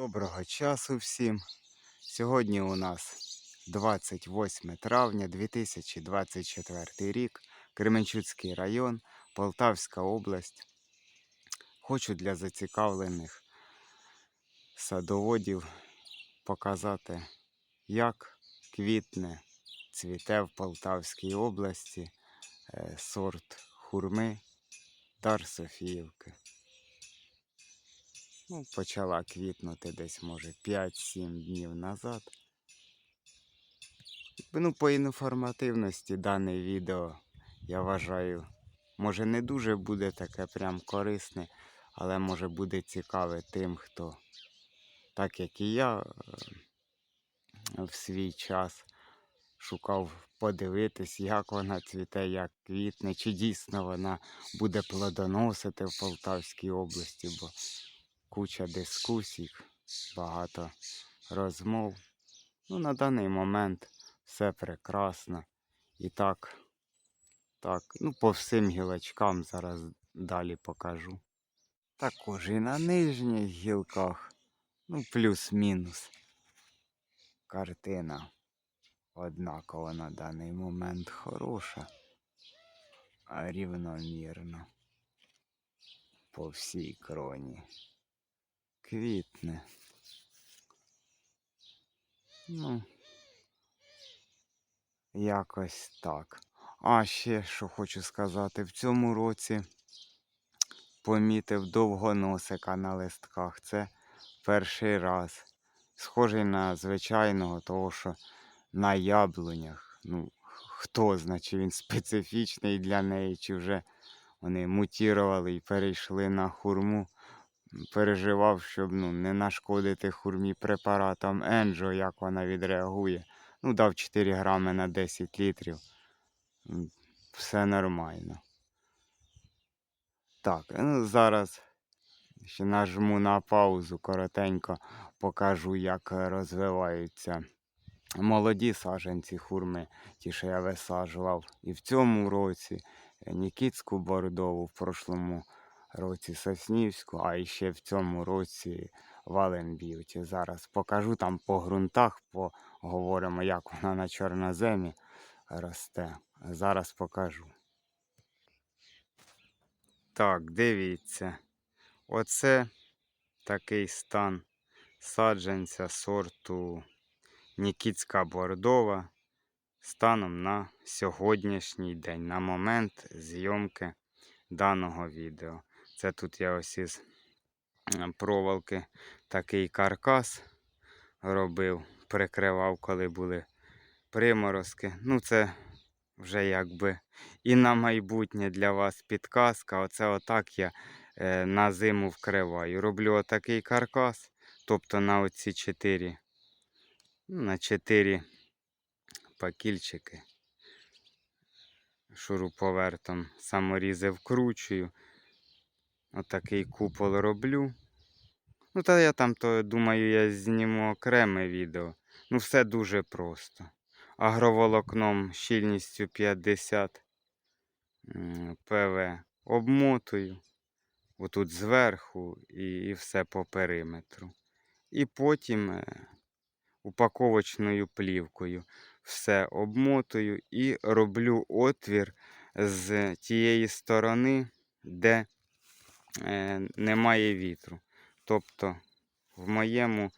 Доброго часу всім. Сьогодні у нас 28 травня 2024 рік, Кременчуцький район, Полтавська область. Хочу для зацікавлених садоводів показати, як квітне, цвіте в Полтавській області е, сорт хурми Дар Софіївки. Ну, почала квітнути десь, може, 5-7 днів назад. Ну, по інформативності дане відео, я вважаю, може не дуже буде таке прям корисне, але може буде цікаве тим, хто, так як і я, е, в свій час шукав подивитись, як вона цвіте, як квітне, чи дійсно вона буде плодоносити в Полтавській області, бо куча дискусій, багато розмов. Ну, на даний момент все прекрасно. І так, так, ну, по всім гілочкам зараз далі покажу. Також і на нижніх гілках, ну, плюс-мінус. Картина однакова на даний момент хороша, а рівномірно по всій кроні квітне. Ну, якось так. А ще що хочу сказати, в цьому році помітив довгоносика на листках. Це перший раз. Схожий на звичайного, того що на яблунях. Ну, хто знає, чи він специфічний для неї, чи вже вони мутірували і перейшли на хурму переживав, щоб ну, не нашкодити хурмі препаратом Енджо, як вона відреагує. Ну, дав 4 грами на 10 літрів. Все нормально. Так, ну зараз ще нажму на паузу, коротенько покажу, як е, розвиваються молоді саджанці хурми, ті, що я висаджував і в цьому році, е, Нікітську бордову в прошлому році Соснівську, а ще в цьому році Вален Б'юті. Зараз покажу там по ґрунтах, поговоримо, як вона на чорноземі росте. Зараз покажу. Так, дивіться. Оце такий стан саджанця сорту Нікітська Бордова станом на сьогоднішній день, на момент зйомки даного відео. Це тут я ось із проволоки такий каркас робив, прикривав, коли були приморозки. Ну, це вже якби і на майбутнє для вас підказка. Оце отак я е, на зиму вкриваю. Роблю отакий каркас, тобто на оці чотири, ну, на чотири пакільчики. Шуруповертом саморізи вкручую. Отакий купол роблю. Ну, та я там, то думаю, я зніму окреме відео. Ну, все дуже просто. Агроволокном щільністю 50 ПВ обмотую. Отут зверху і, і все по периметру. І потім е, упаковочною плівкою все обмотую і роблю отвір з тієї сторони, де немає вітру. Тобто, в моєму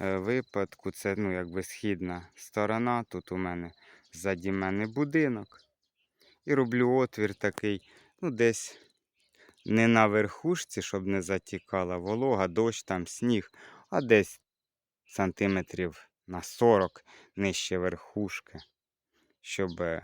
е, випадку це ну, якби східна сторона. Тут у мене ззаді мене будинок. І роблю отвір такий, ну, десь не на верхушці, щоб не затікала волога, дощ там, сніг, а десь сантиметрів на 40 нижче верхушки, щоб, е,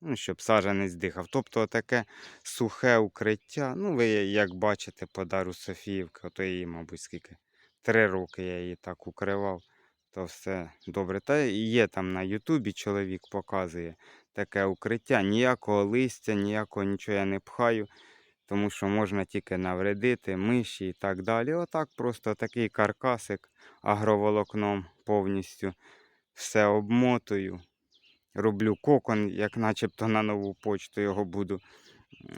ну, щоб саджанець дихав. Тобто таке сухе укриття. Ну, ви як бачите, по дару Софіївки, ото її, мабуть, скільки. Три роки я її так укривав, то все добре. Та є там на Ютубі чоловік показує таке укриття. Ніякого листя, ніякого нічого я не пхаю, тому що можна тільки навредити, миші і так далі. Отак просто такий каркасик агроволокном повністю все обмотую. Роблю кокон, як начебто на нову почту його буду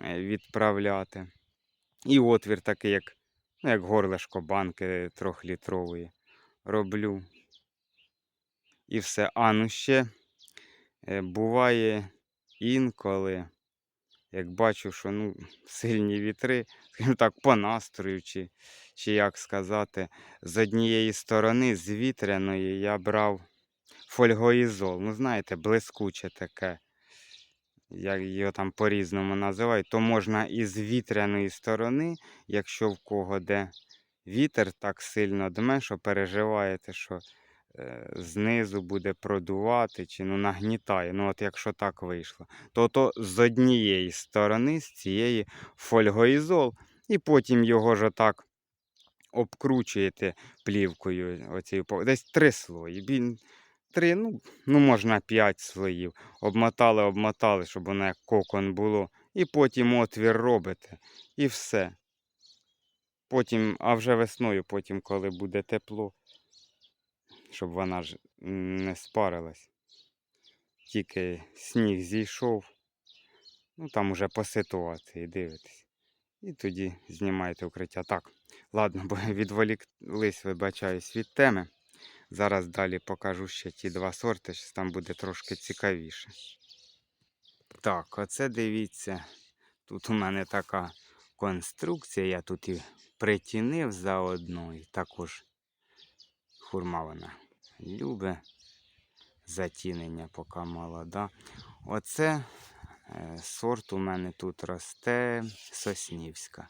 е, відправляти. І отвір такий, як Ну, як горлишко банки трьохлітрової. Роблю. І все. А, ну ще е, буває інколи, як бачу, що ну, сильні вітри, скажімо так, по настрою, чи, чи як сказати, з однієї сторони, з вітряної, я брав фольгоізол. Ну, знаєте, блискуче таке. Як його там по-різному називають, то можна із вітряної сторони, якщо в кого де вітер так сильно дме, що переживаєте, що е, знизу буде продувати чи ну, нагнітає. Ну, от якщо так вийшло, то то з однієї сторони, з цієї фольгоізол, і потім його ж отак обкручуєте плівкою. Оцією, десь три слої. Три, ну, ну можна п'ять слоїв. Обмотали, обмотали, щоб воно як кокон було. І потім отвір робите. І все. Потім, а вже весною, потім, коли буде тепло, щоб вона ж не спарилась. Тільки сніг зійшов. Ну там уже по ситуації дивитесь. І тоді знімаєте укриття. Так, ладно, бо відволіклись, вибачаюсь від теми. Зараз далі покажу ще ті два сорти, що там буде трошки цікавіше. Так, оце дивіться. Тут у мене така конструкція, я тут і притінив заодно, і також хурма вона любить затінення, поки молода. Оце е, сорт у мене тут росте соснівська.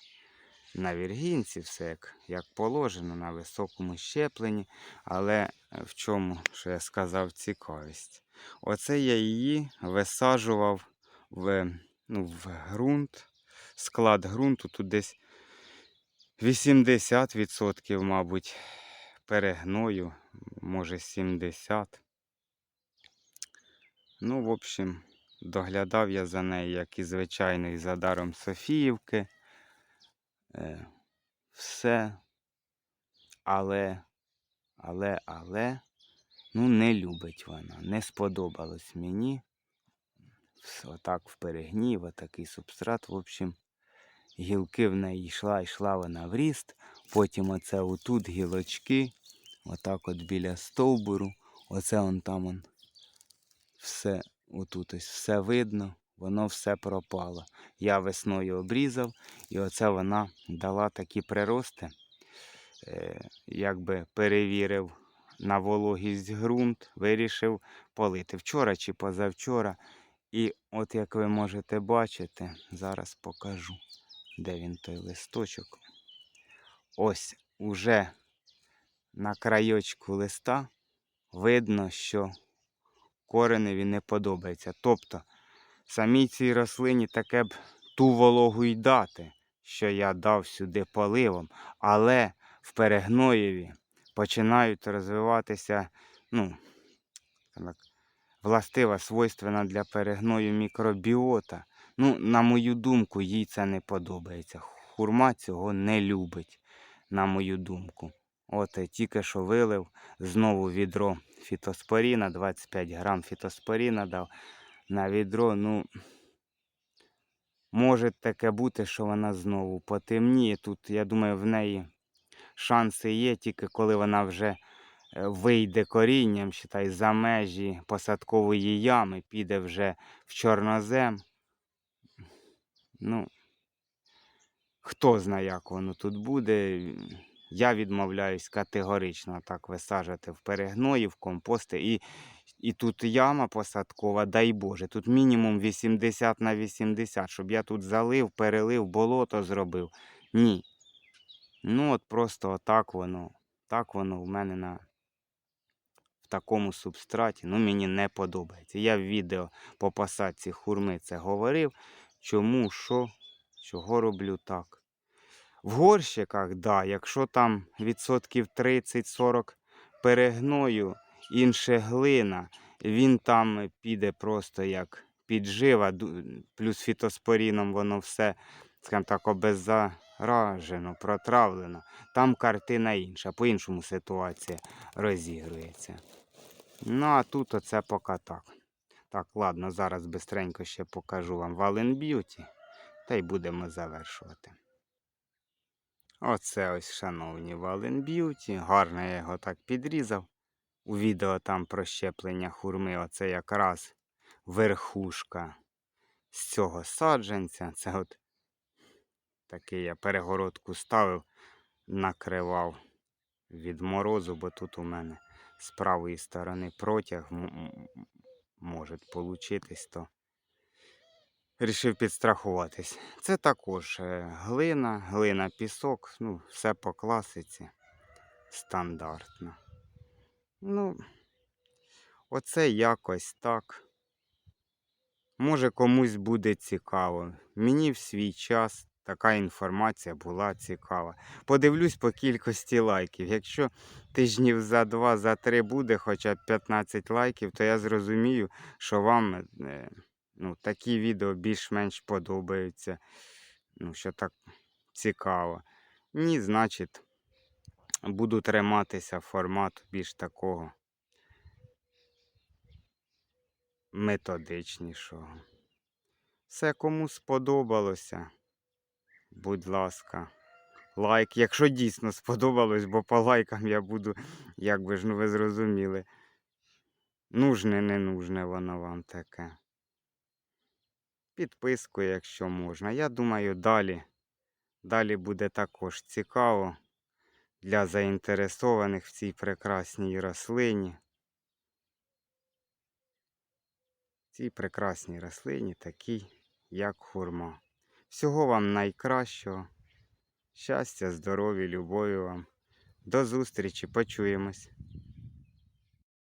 На віргінці все як, як положено, на високому щепленні. Але е, в чому, що я сказав, цікавість. Оце я її висаджував в, ну, в ґрунт. Склад ґрунту тут десь 80%, мабуть, перегною, може 70%. Ну, в общем, доглядав я за нею, як і звичайно, і за даром Софіївки. Е, все. Але, але, але, ну, не любить вона. Не сподобалось мені. Отак в перегнів, отакий субстрат. В общем, гілки в неї йшла, йшла вона в ріст. Потім оце отут гілочки, отак от біля стовбуру. Оце он там он все, отут ось все видно, воно все пропало. Я весною обрізав, і оце вона дала такі прирости. Е, якби перевірив на вологість ґрунт, вирішив полити вчора чи позавчора. І от як ви можете бачити, зараз покажу, де він той листочок. Ось уже на краєчку листа видно, що кореневі не подобається. Тобто самій цій рослині таке б ту вологу й дати, що я дав сюди поливом, але в перегноєві починають розвиватися, ну, так, властива, свойственна для перегною мікробіота. Ну, на мою думку, їй це не подобається. Хурма цього не любить, на мою думку. От е, тільки що вилив знову відро фітоспоріна, 25 грам фітоспоріна дав на відро. Ну, може таке бути, що вона знову потемніє. Тут, я думаю, в неї шанси є, тільки коли вона вже е, вийде корінням, считай, за межі посадкової ями, піде вже в чорнозем. Ну, хто знає, як воно тут буде. Я відмовляюсь категорично так висаджувати в перегної, в компости. І, і тут яма посадкова, дай Боже, тут мінімум 80 на 80, щоб я тут залив, перелив, болото зробив. Ні. Ну от просто отак воно. Так воно в мене на в такому субстраті. Ну, мені не подобається. Я в відео по посадці хурми це говорив. Чому, що, чого роблю так. В горщиках, да, якщо там відсотків 30-40 перегною, інше глина, він там піде просто як піджива, плюс фітоспоріном воно все, скажімо так, обеззаражено, протравлено. Там картина інша, по-іншому ситуація розігрується. Ну, а тут оце поки так. Так, ладно, зараз бистренько ще покажу вам Вален Б'юті, та й будемо завершувати. Оце ось, шановні, Вален Б'юті. Гарно я його так підрізав. У відео там про щеплення хурми. Оце якраз верхушка з цього саджанця. Це от такий я перегородку ставив, накривав від морозу, бо тут у мене з правої сторони протяг може получитись, то рішив підстрахуватись. Це також е, глина, глина, пісок, ну, все по класиці. Стандартно. Ну, оце якось так. Може комусь буде цікаво. Мені в свій час така інформація була цікава. Подивлюсь по кількості лайків. Якщо тижнів за два, за три буде хоча б 15 лайків, то я зрозумію, що вам е, ну, такі відео більш-менш подобаються. Ну, що так цікаво. Ні, значить, буду триматися формату більш такого методичнішого. Все кому сподобалося, будь ласка, лайк, якщо дійсно сподобалось, бо по лайкам я буду, як би ж ну ви зрозуміли. Нужне, не нужне воно вам таке. Підписку, якщо можна. Я думаю, далі. Далі буде також цікаво для заінтересованих в цій прекрасній рослині. Цій прекрасній рослині, такій, як хурма. Всього вам найкращого. Щастя, здоров'я, любові вам. До зустрічі, почуємось.